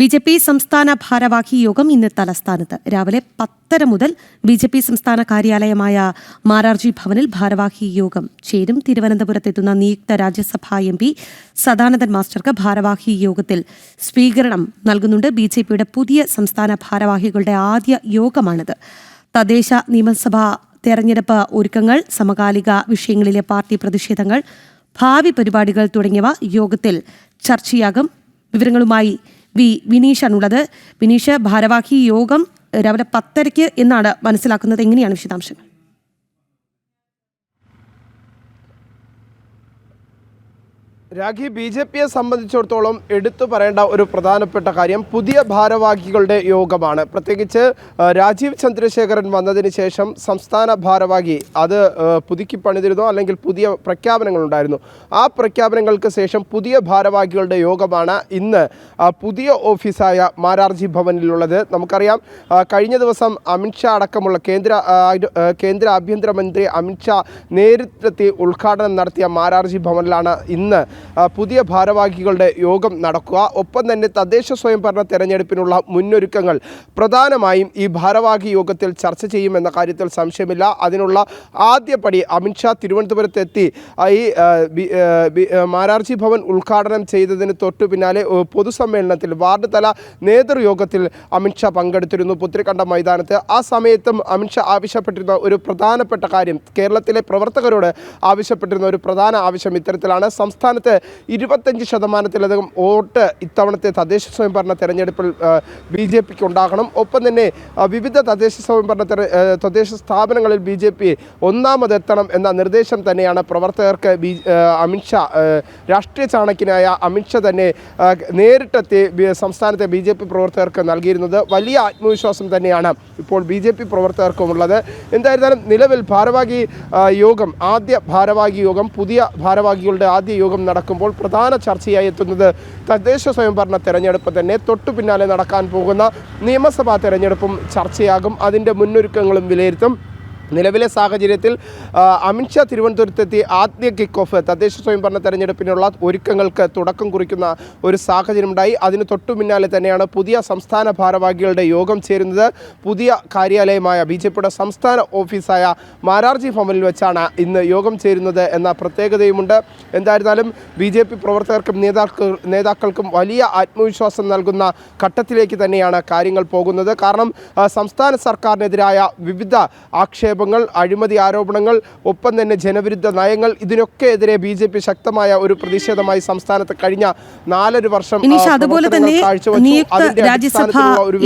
B J P സംസ്ഥാന ഭാരവാഹി യോഗം ഇന്ന് തലസ്ഥാനത്ത്. രാവിലെ പത്തര മുതൽ ബി ജെ പി സംസ്ഥാന കാര്യാലയമായ മാരാർജി ഭവനിൽ ഭാരവാഹി യോഗം ചേരും. തിരുവനന്തപുരത്തെത്തുന്ന നിയുക്ത രാജ്യസഭാ എം പി സദാനന്ദൻ മാസ്റ്റർക്ക് ഭാരവാഹി യോഗത്തിൽ സ്വീകരണം നൽകുന്നുണ്ട്. ബി ജെ പിയുടെ പുതിയ സംസ്ഥാന ഭാരവാഹികളുടെ ആദ്യ യോഗമാണിത്. തദ്ദേശ നിയമസഭാ തെരഞ്ഞെടുപ്പ് ഒരുക്കങ്ങൾ സമകാലിക വിഷയങ്ങളിലെ പാർട്ടി പ്രതിഷേധങ്ങൾ ഭാവി പരിപാടികൾ തുടങ്ങിയവ യോഗത്തിൽ ചർച്ചയാകും. വിവരങ്ങളുമായി വി വിനീഷാണുള്ളത്. വിനീഷ് ഭാരവാഹി യോഗം രാവിലെ പത്തരയ്ക്ക് എന്നാണ് മനസ്സിലാക്കുന്നത്. എങ്ങനെയാണ് വിശദാംശങ്ങൾ? രാഖി ബി ജെ പിയെ സംബന്ധിച്ചിടത്തോളം എടുത്തു പറയേണ്ട ഒരു പ്രധാനപ്പെട്ട കാര്യം പുതിയ ഭാരവാഹികളുടെ യോഗമാണ്. പ്രത്യേകിച്ച് രാജീവ് ചന്ദ്രശേഖരൻ വന്നതിന് ശേഷം സംസ്ഥാന ഭാരവാഹി അത് പുതുക്കി പണിതിരുന്നു അല്ലെങ്കിൽ പുതിയ പ്രഖ്യാപനങ്ങൾ ഉണ്ടായിരുന്നു. ആ പ്രഖ്യാപനങ്ങൾക്ക് ശേഷം പുതിയ ഭാരവാഹികളുടെ യോഗമാണ് ഇന്ന് പുതിയ ഓഫീസായ മാരാർജി ഭവനിലുള്ളത്. നമുക്കറിയാം കഴിഞ്ഞ ദിവസം അമിത്ഷാ അടക്കമുള്ള കേന്ദ്ര കേന്ദ്ര ആഭ്യന്തരമന്ത്രി അമിത്ഷാ നേരിട്ടെത്തി ഉദ്ഘാടനം നടത്തിയ മാരാർജി ഭവനിലാണ് ഇന്ന് പുതിയ ഭാരവാഹികളുടെ യോഗം നടക്കുക. ഒപ്പം തന്നെ തദ്ദേശ സ്വയംഭരണ തെരഞ്ഞെടുപ്പിനുള്ള മുന്നൊരുക്കങ്ങൾ പ്രധാനമായും ഈ ഭാരവാഹി യോഗത്തിൽ ചർച്ച ചെയ്യുമെന്ന കാര്യത്തിൽ സംശയമില്ല. അതിനുള്ള ആദ്യപടി അമിത്ഷാ തിരുവനന്തപുരത്തെത്തി ഈ മാരാർജി ഭവൻ ഉദ്ഘാടനം ചെയ്തതിന് തൊട്ടു പിന്നാലെ പൊതുസമ്മേളനത്തിൽ വാർഡ് തല നേതൃയോഗത്തിൽ അമിത്ഷാ പങ്കെടുത്തിരുന്നു. പുത്രിക്കണ്ട മൈതാനത്ത്. ആ സമയത്തും അമിത്ഷാ ആവശ്യപ്പെട്ടിരുന്ന ഒരു പ്രധാനപ്പെട്ട കാര്യം കേരളത്തിലെ പ്രവർത്തകരോട് ആവശ്യപ്പെട്ടിരുന്ന ഒരു പ്രധാന ആവശ്യം ഇത്തരത്തിലാണ്. സംസ്ഥാനത്ത് ഇരുപത്തഞ്ച് ശതമാനത്തിലധികം വോട്ട് ഇത്തവണത്തെ തദ്ദേശ സ്വയംഭരണ തെരഞ്ഞെടുപ്പിൽ ബി ജെ പിക്ക് ഉണ്ടാകണം. ഒപ്പം തന്നെ വിവിധ തദ്ദേശ സ്വയംഭരണ തദ്ദേശ സ്ഥാപനങ്ങളിൽ ബി ജെ പി ഒന്നാമതെത്തണം എന്ന നിർദ്ദേശം തന്നെയാണ് പ്രവർത്തകർക്ക് ബി അമിത്ഷാ രാഷ്ട്രീയ ചാണക്യനായ അമിത്ഷാ തന്നെ നേരിട്ടെത്തി സംസ്ഥാനത്തെ ബി ജെ പി പ്രവർത്തകർക്ക് നൽകിയിരുന്നത്. വലിയ ആത്മവിശ്വാസം തന്നെയാണ് ഇപ്പോൾ ബി ജെ പി പ്രവർത്തകർക്കുമുള്ളത്. എന്തായിരുന്നാലും നിലവിൽ ഭാരവാഹി യോഗം ആദ്യ ഭാരവാഹി യോഗം പുതിയ ഭാരവാഹികളുടെ ആദ്യ യോഗം നടക്കുമ്പോൾ പ്രധാന ചർച്ചയായി എത്തുന്നത് തദ്ദേശ സ്വയംഭരണ തെരഞ്ഞെടുപ്പ് തന്നെ. തൊട്ടു പിന്നാലെ നടക്കാൻ പോകുന്ന നിയമസഭാ തെരഞ്ഞെടുപ്പും ചർച്ചയാകും. അതിന്റെ മുന്നൊരുക്കങ്ങളും വിലയിരുത്തും. നിലവിലെ സാഹചര്യത്തിൽ അമിത്ഷാ തിരുവനന്തപുരത്തെത്തി ആദ്യ കിക്ക് ഓഫ് തദ്ദേശ സ്വയംഭരണ തെരഞ്ഞെടുപ്പിനുള്ള ഒരുക്കങ്ങൾക്ക് തുടക്കം കുറിക്കുന്ന ഒരു സാഹചര്യമുണ്ടായി. അതിന് തൊട്ടു പിന്നാലെ തന്നെയാണ് പുതിയ സംസ്ഥാന ഭാരവാഹികളുടെ യോഗം ചേരുന്നത്. പുതിയ കാര്യാലയമായ ബി സംസ്ഥാന ഓഫീസായ മാരാർജി ഭവനിൽ വെച്ചാണ് ഇന്ന് യോഗം ചേരുന്നത് എന്ന പ്രത്യേകതയുമുണ്ട്. എന്തായിരുന്നാലും ബി ജെ പി പ്രവർത്തകർക്കും നേതാക്കൾ നേതാക്കൾക്കും വലിയ ആത്മവിശ്വാസം നൽകുന്ന ഘട്ടത്തിലേക്ക് തന്നെയാണ് കാര്യങ്ങൾ പോകുന്നത്. കാരണം സംസ്ഥാന സർക്കാരിനെതിരായ വിവിധ ആക്ഷേപങ്ങൾ അഴിമതി ആരോപണങ്ങൾ ഒപ്പം തന്നെ ജനവിരുദ്ധ നയങ്ങൾ ഇതിനൊക്കെ എതിരെ ബി ജെ പി ശക്തമായ ഒരു പ്രതിഷേധമായി സംസ്ഥാനത്ത് കഴിഞ്ഞ നാലര വർഷം അതുപോലെ തന്നെ Rajya Sabha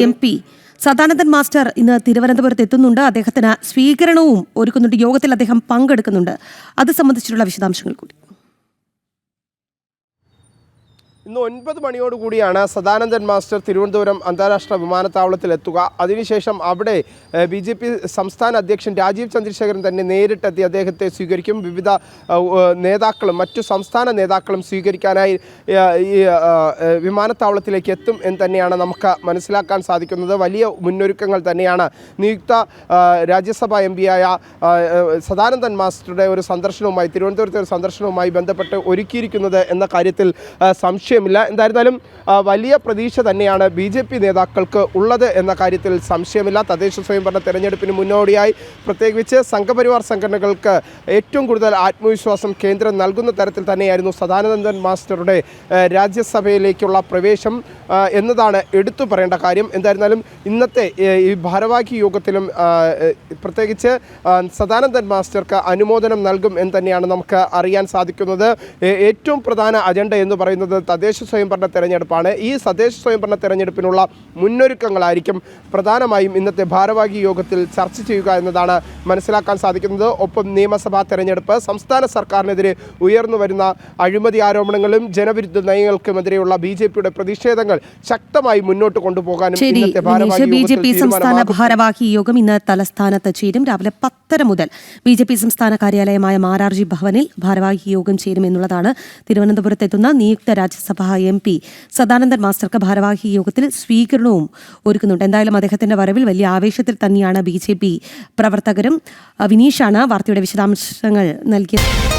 M P Sadanandan master ഇന്ന് തിരുവനന്തപുരത്ത് എത്തുന്നുണ്ട്. അദ്ദേഹത്തിന് സ്വീകരണവും ഒരുക്കുന്നുണ്ട്. യോഗത്തിൽ അദ്ദേഹം പങ്കെടുക്കുന്നുണ്ട്. അത് സംബന്ധിച്ചിട്ടുള്ള വിശദാംശങ്ങൾ കൂടി. ഇന്ന് ഒൻപത് മണിയോടുകൂടിയാണ് സദാനന്ദൻ മാസ്റ്റർ തിരുവനന്തപുരം അന്താരാഷ്ട്ര വിമാനത്താവളത്തിൽ എത്തുക. അതിനുശേഷം അവിടെ ബി ജെ പി സംസ്ഥാന അധ്യക്ഷൻ രാജീവ് ചന്ദ്രശേഖരൻ തന്നെ നേരിട്ടെത്തി അദ്ദേഹത്തെ സ്വീകരിക്കും. വിവിധ നേതാക്കളും മറ്റു സംസ്ഥാന നേതാക്കളും സ്വീകരിക്കാനായി ഈ വിമാനത്താവളത്തിലേക്ക് എത്തും എന്ന് തന്നെയാണ് നമുക്ക് മനസ്സിലാക്കാൻ സാധിക്കുന്നത്. വലിയ മുന്നൊരുക്കങ്ങൾ തന്നെയാണ് നിയുക്ത രാജ്യസഭാ എം പിയായ സദാനന്ദൻ മാസ്റ്ററുടെ ഒരു സന്ദർശനവുമായി തിരുവനന്തപുരത്തെ ഒരു സന്ദർശനവുമായി ബന്ധപ്പെട്ട് ഒരുക്കിയിരിക്കുന്നത് എന്ന കാര്യത്തിൽ ആ, സംശയമില്ല. എന്തായിരുന്നാലും വലിയ പ്രതീക്ഷ തന്നെയാണ് ബി ജെ പി നേതാക്കൾക്ക് ഉള്ളത് എന്ന കാര്യത്തിൽ സംശയമില്ല. തദ്ദേശ സ്വയംഭരണ തെരഞ്ഞെടുപ്പിന് മുന്നോടിയായി പ്രത്യേകിച്ച് സംഘപരിവാർ സംഘടനകൾക്ക് ഏറ്റവും കൂടുതൽ ആത്മവിശ്വാസം കേന്ദ്രം നൽകുന്ന തരത്തിൽ തന്നെയായിരുന്നു സദാനന്ദൻ മാസ്റ്ററുടെ രാജ്യസഭയിലേക്കുള്ള പ്രവേശം എന്നതാണ് എടുത്തു പറയേണ്ട കാര്യം. എന്തായിരുന്നാലും ഇന്നത്തെ ഈ ഭാരവാഹി യോഗത്തിലും പ്രത്യേകിച്ച് സദാനന്ദൻ മാസ്റ്റർക്ക് അനുമോദനം നൽകും എന്ന് തന്നെയാണ് നമുക്ക് അറിയാൻ സാധിക്കുന്നത്. ഏറ്റവും പ്രധാന അജണ്ട എന്ന് പറയുന്നത് തദ്ദേശ സ്വയംഭരണ തെരഞ്ഞെടുപ്പാണ്. ഈ തദ്ദേശ സ്വയംഭരണ തെരഞ്ഞെടുപ്പിനുള്ള മുന്നൊരുക്കങ്ങളായിരിക്കും പ്രധാനമായും ഇന്നത്തെ ഭാരവാഹി യോഗത്തിൽ ചർച്ച ചെയ്യുക എന്നതാണ് മനസ്സിലാക്കാൻ സാധിക്കുന്നത്. ഒപ്പം നിയമസഭാ തെരഞ്ഞെടുപ്പ് സംസ്ഥാന സർക്കാരിനെതിരെ ഉയർന്നു വരുന്ന അഴിമതി ആരോപണങ്ങളും ജനവിരുദ്ധ നയങ്ങൾക്കുമെതിരെയുള്ള ബി ജെ പിയുടെ പ്രതിഷേധങ്ങൾ ശക്തമായി മുന്നോട്ട് കൊണ്ടുപോകാനും ഇന്നത്തെ ഭാരവാഹി യോഗം ഇന്ന് തലസ്ഥാനത്ത് ചേരും. രാവിലെ പത്തര മുതൽ ബി ജെ പി സംസ്ഥാന കാര്യാലയമായ മാരാർജി ഭവനിൽ ഭാരവാഹി യോഗം ചേരുമെന്നുള്ളതാണ് തിരുവനന്തപുരത്തെത്തുന്ന നിയുക്ത രാജ്യസഭാ എം പി സദാനന്ദൻ മാസ്റ്റർക്ക് ഭാരവാഹി യോഗത്തിൽ സ്വീകരണവും ഒരുക്കുന്നുണ്ട്. എന്തായാലും അദ്ദേഹത്തിന്റെ വരവിൽ വലിയ ആവേശത്തിൽ തന്നെയാണ് ബി ജെ പി പ്രവർത്തകരും. വിനീഷാണ് വാർത്തയുടെ വിശദാംശങ്ങൾ നൽകിയത്.